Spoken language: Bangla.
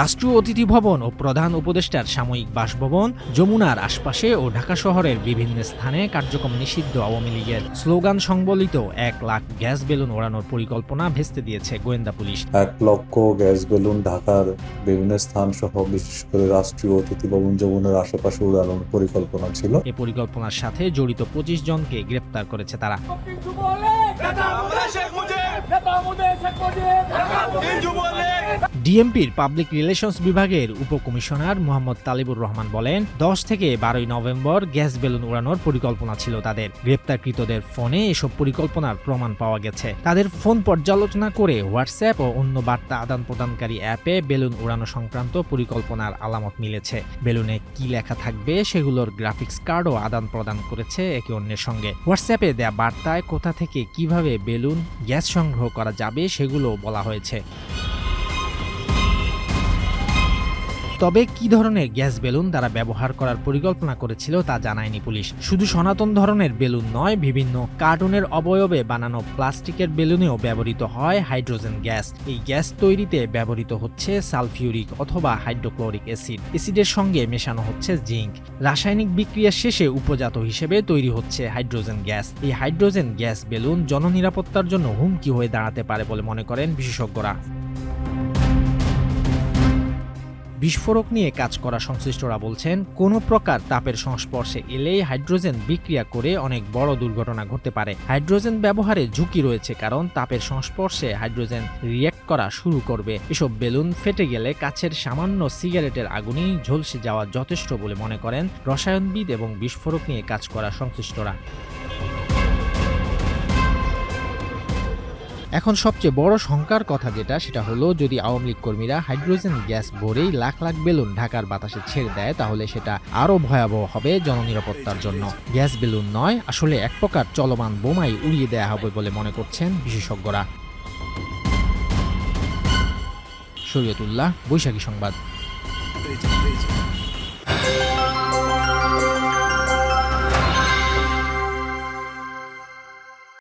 রাষ্ট্রীয় অতিথি ভবন ও প্রধান উপদেষ্টার সাময়িক বাসভবন যমুনার আশপাশে ও ঢাকা শহরের বিভিন্ন স্থানে কার্যক্রম নিষিদ্ধ আওয়ামী লীগের স্লোগান সংবলিত এক লাখ গ্যাস বেলুন ওড়ানোর পরিকল্পনা ভেস্তে দিয়েছে গোয়েন্দা পুলিশ। এক লক্ষ গ্যাস বেলুন ঢাকার বিভিন্ন স্থান সহ বিশেষ করে রাষ্ট্রীয় অতিথি ভবন যমুনার আশেপাশে উড়ানোর পরিকল্পনা ছিল। এ পরিকল্পনার সাথে জড়িত পঁচিশ জনকে গ্রেপ্তার করেছে তারা। ডিএমপির পাবলিক রিলেশনস বিভাগের উপকমিশনার মোহাম্মদ তালিবুর রহমান বলেন, দশ থেকে বারোই নভেম্বর গ্যাস বেলুন উড়ানোর পরিকল্পনা ছিল তাদের। গ্রেপ্তারকৃতদের ফোনে এসব পরিকল্পনার প্রমাণ পাওয়া গেছে। তাদের ফোন পর্যালোচনা করে হোয়াটসঅ্যাপ ও অন্য বার্তা আদান প্রদানকারী অ্যাপে বেলুন উড়ানো সংক্রান্ত পরিকল্পনার আলামত মিলেছে। বেলুনে কি লেখা থাকবে সেগুলোর গ্রাফিক্স কার্ডও আদান প্রদান করেছে একে অন্যের সঙ্গে। হোয়াটসঅ্যাপে দেয়া বার্তায় কোথা থেকে কীভাবে বেলুন গ্যাস সংগ্রহ করা যাবে সেগুলো বলা হয়েছে। তবে কি ধরনের গ্যাস বেলুন তারা ব্যবহার করার পরিকল্পনা করেছিল তা জানায়নি পুলিশ। শুধু সনাতন ধরনের বেলুন নয়, বিভিন্ন কার্টুনের অবয়বে বানানো প্লাস্টিকের বেলুনেও ব্যবহৃত হয় হাইড্রোজেন গ্যাস। এই গ্যাস তৈরিতে ব্যবহৃত হচ্ছে সালফিউরিক অথবা হাইড্রোক্লোরিক অ্যাসিড। অ্যাসিডের সঙ্গে মেশানো হচ্ছে জিঙ্ক। রাসায়নিক বিক্রিয়া শেষে উপজাত হিসেবে তৈরি হচ্ছে হাইড্রোজেন গ্যাস। এই হাইড্রোজেন গ্যাস বেলুন জননিরাপত্তার জন্য হুমকি হয়ে দাঁড়াতে পারে বলে মনে করেন বিশেষজ্ঞরা। বিস্ফোরক নিয়ে কাজ করা সংশ্লিষ্টরা বলছেন, কোনো প্রকার তাপের সংস্পর্শে এলেই হাইড্রোজেন বিক্রিয়া করে অনেক বড় দুর্ঘটনা ঘটতে পারে। হাইড্রোজেন ব্যবহারে ঝুঁকি রয়েছে কারণ তাপের সংস্পর্শে হাইড্রোজেন রিয়্যাক্ট করা শুরু করবে। এসব বেলুন ফেটে গেলে কাছের সামান্য সিগারেটের আগুনেই ঝলসে যাওয়া যথেষ্ট বলে মনে করেন রসায়নবিদ এবং বিস্ফোরক নিয়ে কাজ করা সংশ্লিষ্টরা। এখন সবচেয়ে বড় শঙ্কার কথা যেটা, সেটা হলো যদি আওয়ামী লীগ কর্মীরা হাইড্রোজেন গ্যাস ভরেই লাখ লাখ বেলুন ঢাকার বাতাসে ছেড়ে দেয়, তাহলে সেটা আরও ভয়াবহ হবে জননিরাপত্তার জন্য। গ্যাস বেলুন নয়, আসলে এক প্রকার চলমান বোমাই উড়িয়ে দেয়া হবে বলে মনে করছেন বিশেষজ্ঞরা। শরীয়তুল্লাহ, বৈশাখী সংবাদ।